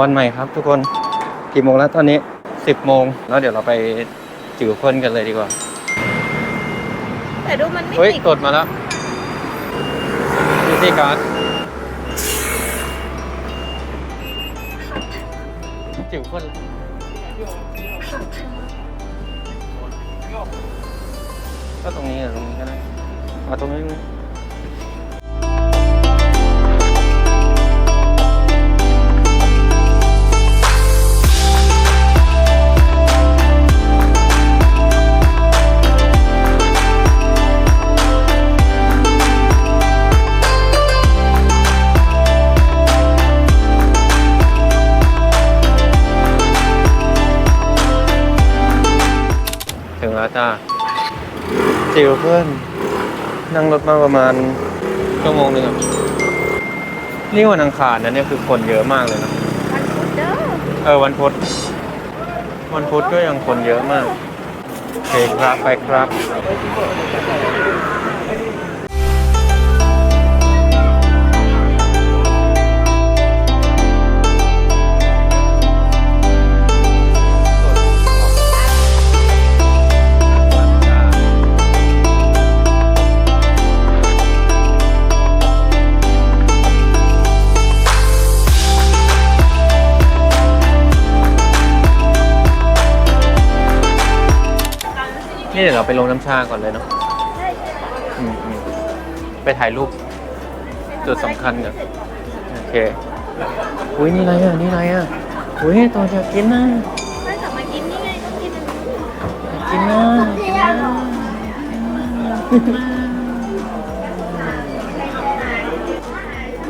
วันใหม่ครับทุกคนกี่โมงแล้วตอนนี้สิบโมงแล้วเดี๋ยวเราไปจิ๋วเพิ่นกันเลยดีกว่า แต่ดูมันไม่เฮ้ยติดกดมาแล้วดูสิการ์ดจิ๋วเพิ่นก็ตรงนี้อะตรงนี้ก็ได้เอาตรงนี้ ถึงแล้วจ้าจิวเพื่อนนั่งรถมาประมาณชั่วโมงหนึ่งอะนี่วันอังคารนะเนี่ยคือคนเยอะมากเลยนะมันพุดเด้อเออวันพุธวันพุธก็ยังคนเยอะมากโอเคครับไปครับ เดี๋ยวเราไปลงน้ำชาก่อนเลยเนาะใช่ใช่อืมอืมไปถ่ายรูปจุดสำคัญก่อนโอเค อุ้ยนี่อะไรอะ นี่อะไรอะ อุ้ยตัวจะกินนะไม่กลับมากินนี่ไงต้องกินอันนี้กินนะกินนะ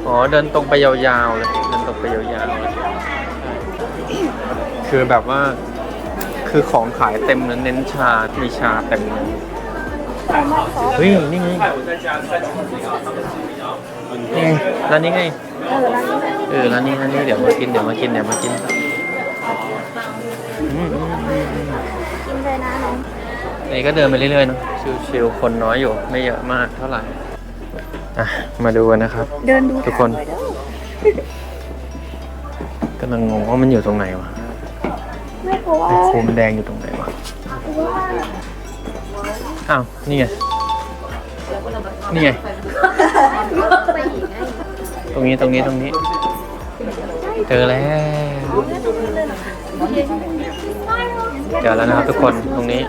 อ๋อเดินตรงไปยาวๆเลย เดินตรงไปยาวๆเลย คือแบบว่า คือของขายเต็มเลยเน้นชา มีชาเต็มเลยเฮ้ยนี่ไงนี่ไงร้านนี้ไงเออร้านนี้เออร้านนี้ร้านนี้เดี๋ยวมากินเดี๋ยวมากินเดี๋ยวมากินอืมอืมอืมอืมกินเลยนะน้องนี่ก็เดินไปเรื่อยๆเนอะชิวๆคนน้อยอยู่ไม่เยอะมากเท่าไหร่อะมาดูกันนะครับ เดินดูทุกคนทางหอยเด้อกำลังงงว่ามันอยู่ตรงไหนวะ ไม่เพราะว่าโคมแดงอยู่ตรงไหนวะอ้าว นี่ไง นี่ไง ตรงนี้ตรงนี้ตรงนี้ เจอแล้วเจอแล้วนะครับทุกคนตรงนี้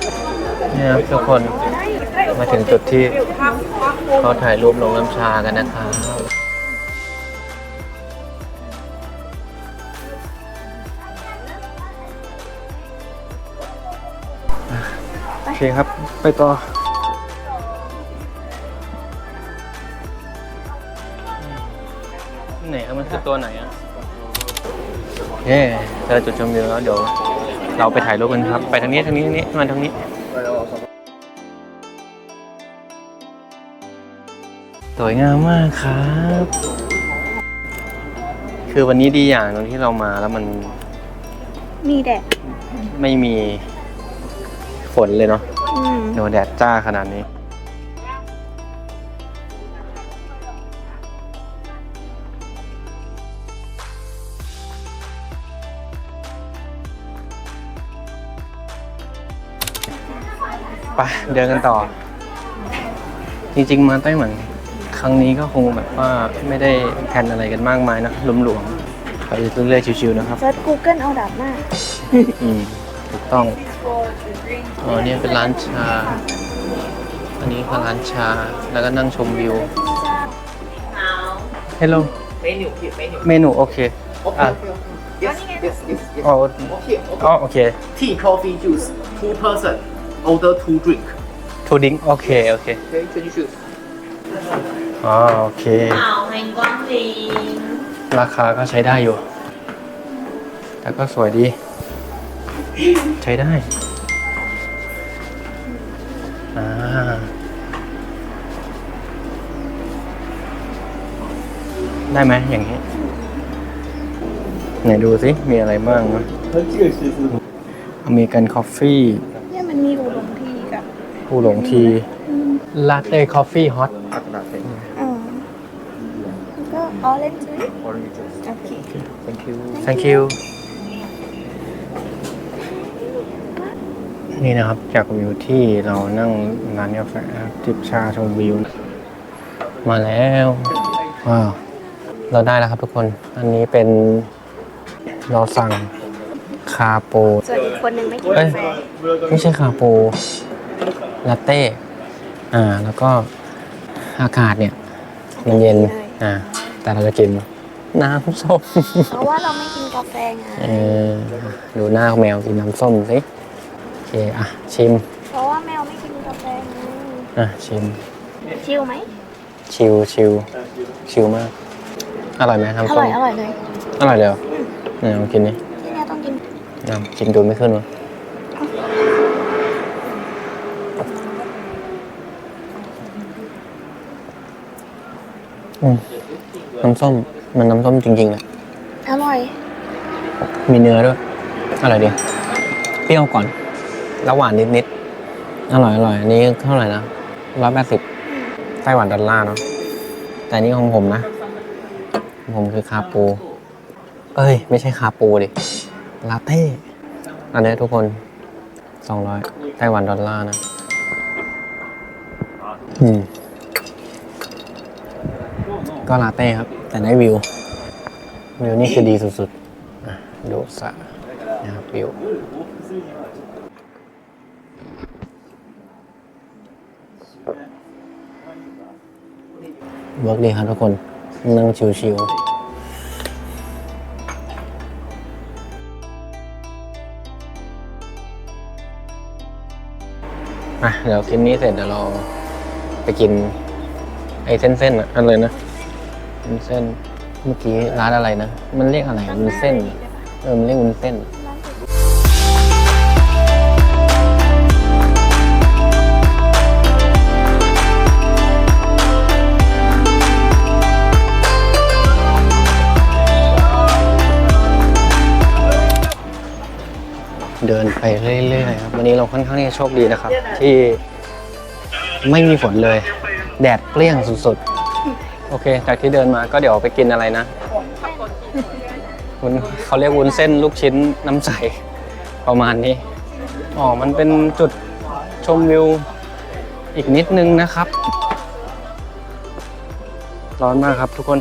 นี่ครับทุกคนมาถึงจุดที่เขาถ่ายรูปลงน้ำชากันนะครับ โอเคครับ ไปต่อไหนอะมันคือตัวไหนอะเย้เจอจุดชมวิวแล้วเดี๋ยว เราไปถ่ายรูปกันครับ ไปทางนี้ทางนี้ทางนี้มาทางนี้สวยงามมากครับ คือวันนี้ดีอย่างตรงที่เรามาแล้วมันมีแดดไม่มี ฝนเลยเนาะอืมโดนแดดจ้าขนาดนี้ ไปเดินกันต่อ จริงๆ มาไต้หวันครั้งนี้ก็คงแบบว่าไม่ได้แพลนอะไรกันมากมายนะหลวมๆไปเรื่อยๆชิวๆนะครับ เซิร์ช Google เอาดับหน้า อืมถูกต้อง อ๋อเนี่ยเป็นร้านชา อันนี้คือร้านชา แล้วก็นั่งชมวิว Hello 美女品美女。 เมนูโอเค OK Ah. OK OK。Yes yes yes yes。 อ๋อ OK อ๋อ OK。 โอเค Tea coffee juice two person order two drink。 ทูดิงโอเค โอเค OK twenty shoes。 อ๋อ โอเค 好，欢迎光临。 ราคาก็ใช้ได้อยู่ แต่ก็สวยดี ใช้ได้ อ่า ได้ไหมอย่างนี้ ไหนดูสิ มีอะไรบ้างวะอเมริกันคอฟฟี่เนี่ยมันมีอุดมทีกับผู้หลงทีลาเต้คอฟฟี่ฮอตเออก็ออเรนจ์ Orange juice. โอเค Thank you. thank you นี่นะครับจากวิวที่เรานั่งร้านกาแฟจิบชาชมวิว มาแล้วว้าวเราได้แล้วครับทุกคน อันนี้เป็นเราสั่งคาโปส่วนอีกคนหนึ่งไม่กินเอ้ยกาแฟไม่ใช่คาโปลาเต้อ่าแล้วก็อากาศเนี่ยมันเย็นอ่าแต่เราจะกินน้ำส้มเพราะว่าเราไม่กินกาแฟไงเออดูหน้าแมวกินน้ำส้มสิโอเคอะ ชิม เพราะว่าแมวไม่กินกาแฟไงอะ ชิม ชิลไหมชิลชิลชิลมาก อร่อยไหมอน้ำส้ร่มอยอร่อยเลยอร่อยเลยเหรอเนี่ยลองกินดิที่เนี่ยต้องกินอะกินดูไม่ขึ้นวะอืมน้ำส้มมันน้ำส้มจริงๆอะอร่อย มีเนื้อด้วย อร่อยดี เปรี้ยวก่อน แล้วหวานนิดๆ อร่อยอร่อยอันนี้เท่าไหร่นะร้อยแปดสิบไต้หวันดอลลาร์เนาะ แต่อันนี้ของผมนะ ผมคือคาปู เอ้ย ไม่ใช่คาปูดิ ลาเต้ อันนี้ทุกคนสองร้อยไต้หวันดอลลาร์นะ อืม ก็ลาเต้ครับ แต่ได้วิว วิวนี่คือดีสุดๆ ดูสะนะครับวิว เวิร์กดีครับทุกคน นั่งชิวๆ่ะเดี๋ยวกินนี้เสร็จเดี๋ยวเราไปกิน ไอ้เส้นๆอะอันเลยนะอุนเส้นเมื่อกี้ร้านอะไรนะ มันเรียกอะไรวุ้นเส้น เออมันเรียกวุ้นเส้น เดินไปเรื่อยๆครับวันนี้เราค่อนข้างที่จะโชคดีนะครับ ที่ไม่มีฝนเลย แดดเปรี้ยงสุดๆ โอเค จากที่เดินมาก็เดี๋ยวไปกินอะไรนะวุ้นเขาเรียกวุ้นเส้นลูกชิ้นน้ำใสประมาณนี้ อ๋อ มันเป็นจุดชมวิวอีกนิดนึงนะครับ ร้อนมากครับทุกคน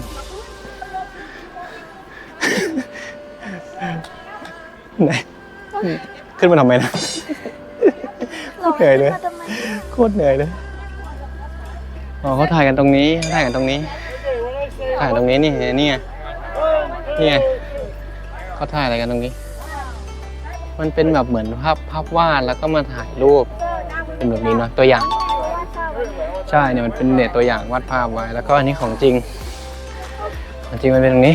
ไหน ขึ้นมาทำไมนะ โคตรเหนื่อยเลยทำไมโคตรเหนื่อยเลย อ๋อเขาถ่ายกันตรงนี้ถ่ายกันตรงนี้ ถ่ายตรงนี้นี่นี่ไงนี่ไงเขาถ่ายอะไรกันตรงนี้ มันเป็นแบบเหมือนภาพภาพวาดแล้วก็มาถ่ายรูปเป็นแบบนี้เนาะตัวอย่าง ใช่เนี่ยมันเป็นเนี่ยตัวอย่างวาดภาพไว้ แล้วก็อันนี้ของจริงของจริงมันเป็นตรงนี้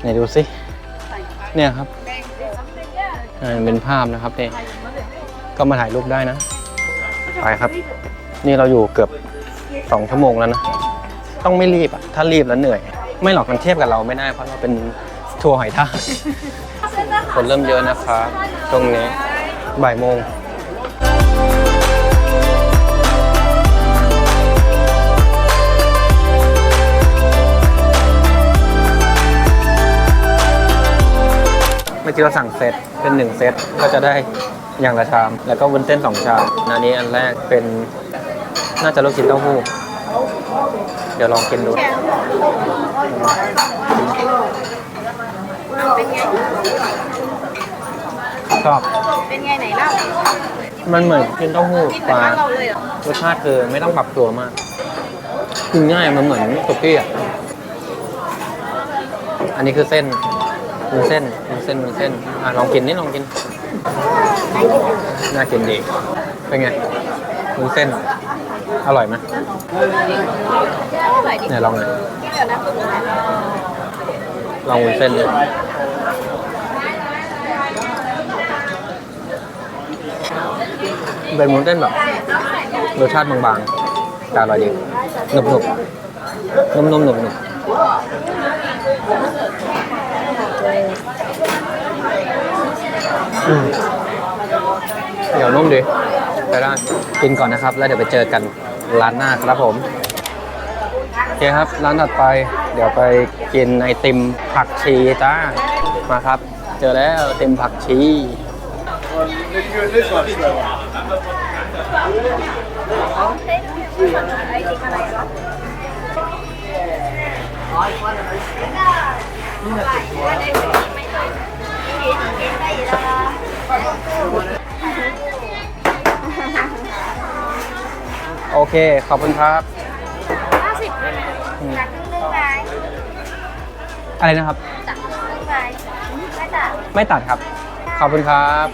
ไหนดูสิเนี่ยครับ อ่ามันเป็นภาพนะครับเนี่ยก็มาถ่ายรูปได้นะ ไปครับ นี่เราอยู่เกือบสองชั่วโมงแล้วนะ ต้องไม่รีบอะถ้ารีบแล้วเหนื่อย ไม่หรอกมันเทียบกับเราไม่ได้ เพราะเราเป็นทัวร์หอยทากคนเริ่มเยอะนะครับช่วงนี้บ่ายโมง กี้เราสั่งเซตเป็นหนึ่งเซตก็จะได้อย่างละชาม แล้วก็วุ้นเส้นสองชามอันนี้อันแรกเป็นน่าจะลูกชิ้นเต้าหู้ เดี๋ยวลองกินดูเป็นไง ชอบ เป็นไงไหนเล่ามันเหมือนกินเต้าหู้กินปแต่ลาบ้านเราเลยเหรอรสชาติคือไม่ต้องปรับตัวมากกินง่ายมันเหมือนสุกี้อะ อันนี้คือเส้น มันเส้นมันเส้นมันเส้นอะลองกินนี่ลองกิน น่ากินดี เป็นไงมันเส้น อร่อยไหมอร่อยดิเนี่ยลองหน่อยที่เหลือนะลองวุ้นเส้นดูเป็นวุ้นเส้นแบบรสชาติบางๆแต่อร่อยดีหนุบๆนุ่มๆหนุบๆ อืมเดี๋ยวนุ่มดีไปได้กินก่อนนะครับ แล้วเดี๋ยวไปเจอกันร้านหน้าครับผมเคครับ ร้านถัดไป เดี๋ยวไปกินไอติมผักชีจ้า มาครับ เจอแล้วไอติมผักชีโเค ขอบคุณครับ ห้าสิบได้ไหมจากครึ่งนึงไงอะไรนะครับ จากครึ่งนึงไงไม่จากไม่ตัดครับ ขอบคุณครับ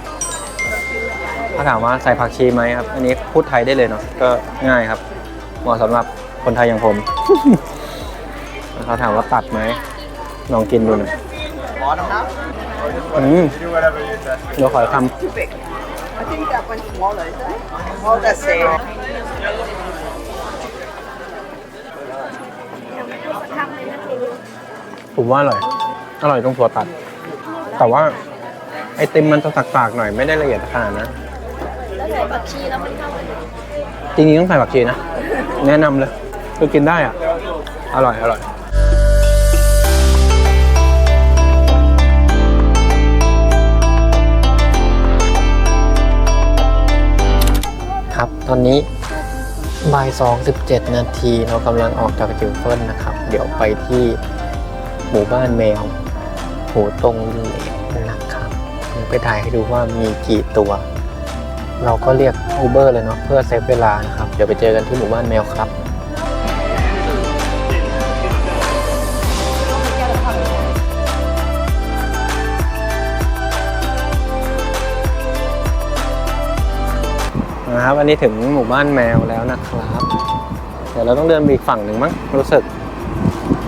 ถ้าถามว่าใส่ผักชีไหมครับ อันนี้พูดไทยได้เลยเนาะ ก็ง่ายครับ เหมาะสำหรับคนไทยอย่างผม เขาถามว่าตัดไหมลองกินดูหน่อยอืมเดี๋ยวขอท I think that one smaller, is it? All the same. ผมว่าอร่อย อร่อยตรงถั่วตัด แต่ว่าไอติมมันจะสักๆหน่อยไม่ได้ละเอียดขนาดนั้นแล้วใส่ผักชีแล้วมันเข้ากันจริงๆต้องใส่ผักชีนะ แนะนำเลยคือกินได้อะ อร่อยอร่อยครับตอนนี้บ่ายสองสิบเจ็ดนาทีเรากำลังออกจากจิวเฟิลนะครับ เดี๋ยวไปที่ หมู่บ้านแมวหูตรงเหลวนะครับไปถ่ายให้ดูว่ามีกี่ตัว เราก็เรียก Uber เลยเนาะเพื่อเซฟเวลานะครับ เดี๋ยวไปเจอกันที่หมู่บ้านแมวครับนะครับอันนี้ถึงหมู่บ้านแมวแล้วนะครับ เดี๋ยวเราต้องเดินไปอีกฝั่งหนึ่งมั้งรู้สึก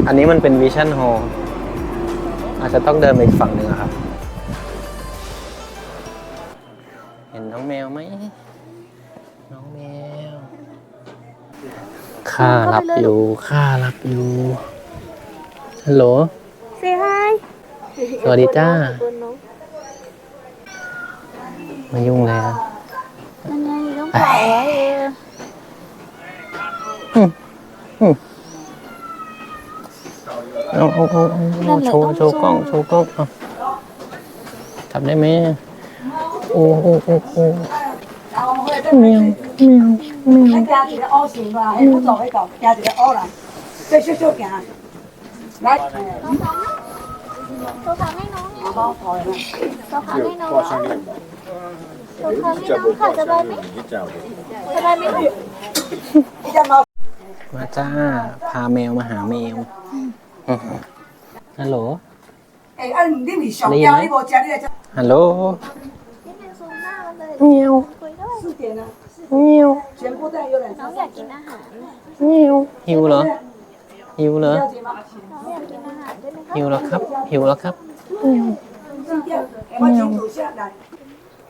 อันนี้มันเป็นวิชั่นฮอลอาจจะต้องเดินไปอีกฝั่งหนึ่งอะครับ เห็นน้องแมวไหม น้องแมว ข้ารับอยู่ ข้ารับอยู่ ฮัลโหล เซฮายสวัสดีจ้าคนน้องมายุ่งเลยนะนั่นไงต้องปล่อยไว้เออ เอาเอาเอาเอาเอาโชว์โชว์กล้อง โชว์กล้องเอาทำได้ไหมโอ้โอ้โอ้โอ้แมวแมวแมว 加一个凹形吧，还不走一走，加一个凹了，再修修行。来， ตัวทำให้น้องเนี่ย 包好了。 ตัวทำให้น้องตัวทำให้น้องค่ะสบายไหมสบายไหมลูก 一只猫， มาจ้า พาแมวมาหาแมว ฮัลโหลเอ้ยอันนี่มีสองยาวที่โบเจ้าเนี่ยจะฮัลโหลนี่เจ้ามาลยเงี้ยวคุยด้สี่เดียนะเงี้ยวน้งากกิอาหงาวเหรอหิวเหรองานอล้ไหมคะหิวเหรอครับหิวเหรอครับหิว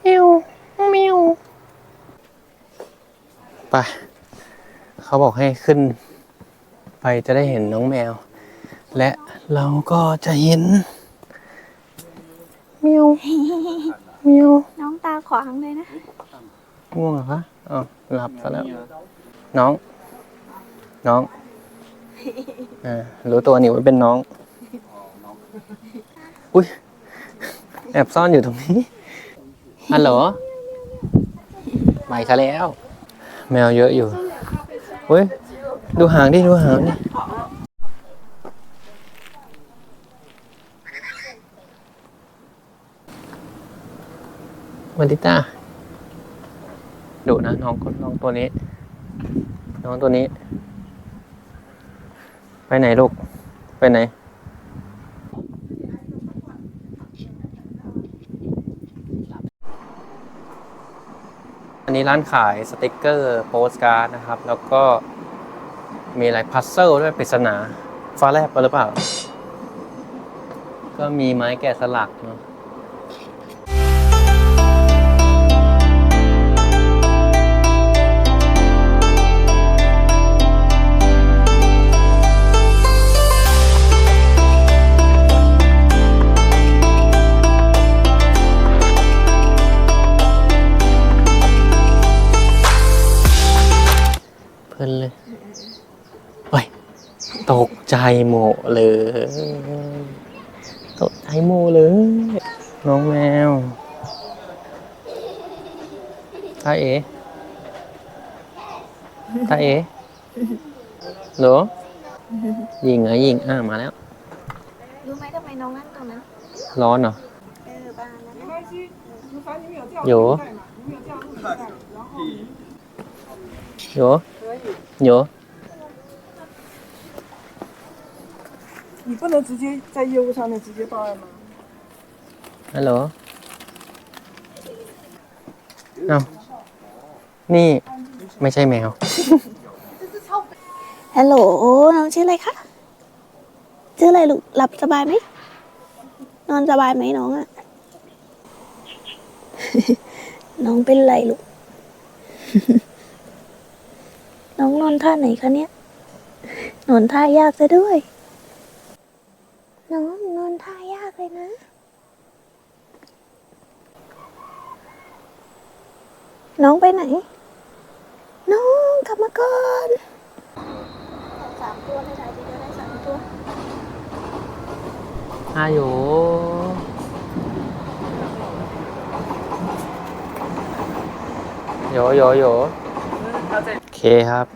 หิวมิวไปเขาบอกให้ขึ้น ไปจะได้เห็นน้องแมว และเราก็จะเห็นมิวมิวน้องตาขวางเลยนะง่วงเหรอคะอ๋อหลับซะแล้ว น้อง น้องอ่ารู้ตัวนี่ว่าเป็นน้อง อุ้ยแอบซ่อนอยู่ตรงนี้ฮัลโหลไปซะแล้ว แมวเยอะอยู่เฮ้ย ดูหางดิ ดูหางดิ วันติต้าดูนะน้องน้องตัวนี้ น้องตัวนี้ ไปไหนลูก ไปไหน อันนี้ร้านขายสติกเกอร์โปสการ์ดนะครับ แล้วก็มีอะไรพัซเซิลด้วยปริศนา ฟ้าแลบไปหรือเปล่า ก็มีไม้แกะสลักเนาะ พิ่นเลยโอ้ยตกใจหมดเลย ตกใจโมเลย น้องแมวตาเอ๋ตาเอ๋หรอยิงเหรอยิงอ่ามาแล้ว รู้ไหมทำไมน้องนั่งตรงนั้น ร้อนเหรออยู่งนะ有。钓有鱼袋嘛，你们有钓鱼袋，然后 โยโย 你不能直接在业务上面直接报案吗？ ฮัลโหลเอ้านี่ไม่ใช่แมว ฮัลโหล น้องชื่ออะไรคะ ชื่ออะไรลูก หลับสบายไหม นอนสบายไหมน้องอะ น้องเป็นไรลูก น้องนอนท่าไหนคะเนี่ยนอนท่ายากซะด้วย น้องนอนท่ายากเลยนะ น้องไปไหน น้องกลับมาก่อนสามตัวในถ่ายทีเดียวได้สามตัวอาโย โยโยโยโอเคครับ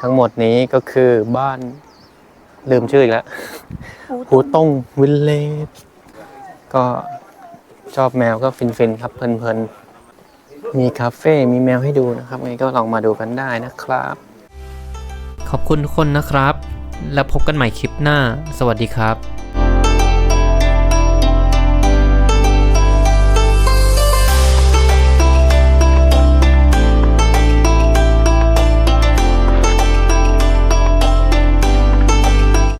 ทั้งหมดนี้ก็คือบ้าน ลืมชื่ออีกแล้วหูต้งวิลเลจก็ชอบแมวก็ฟินๆครับเพลินๆ มีคาเฟ่มีแมวให้ดูนะครับไงก็ลองมาดูกันได้นะครับ ขอบคุณทุกคนนะครับ แล้วพบกันใหม่คลิปหน้า สวัสดีครับ